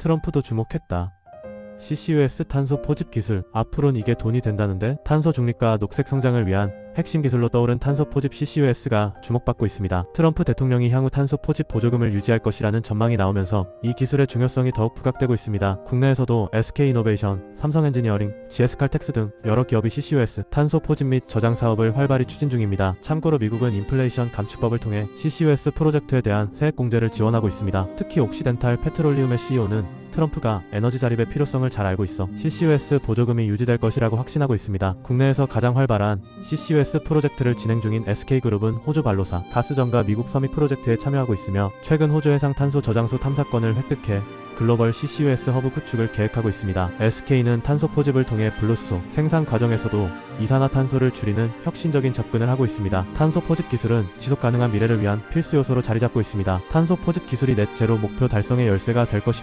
트럼프도 주목했다. CCUS 탄소 포집 기술, 앞으론 이게 돈이 된다는데 탄소 중립과 녹색 성장을 위한 핵심 기술로 떠오른 탄소 포집 CCUS가 주목받고 있습니다. 트럼프 대통령이 향후 탄소 포집 보조금을 유지할 것이라는 전망이 나오면서 이 기술의 중요성이 더욱 부각되고 있습니다. 국내에서도 SK이노베이션, 삼성엔지니어링, GS칼텍스 등 여러 기업이 CCUS 탄소 포집 및 저장 사업을 활발히 추진 중입니다. 참고로 미국은 인플레이션 감축법을 통해 CCUS 프로젝트에 대한 세액 공제를 지원하고 있습니다. 특히 옥시덴탈 페트롤리움의 CEO는 트럼프가 에너지 자립의 필요성을 잘 알고 있어 CCUS 보조금이 유지될 것이라고 확신하고 있습니다. 국내에서 가장 활발한 CCUS 프로젝트를 진행 중인 SK그룹은 호주 발로사, 가스전과 미국 서밋 프로젝트에 참여하고 있으며 최근 호주 해상 탄소 저장소 탐사권을 획득해 글로벌 CCUS 허브 구축을 계획하고 있습니다. SK는 탄소 포집을 통해 블루수소 생산 과정에서도 이산화탄소를 줄이는 혁신적인 접근을 하고 있습니다. 탄소 포집 기술은 지속 가능한 미래를 위한 필수 요소로 자리 잡고 있습니다. 탄소 포집 기술이 넷제로 목표 달성의 열쇠가 될 것입니다.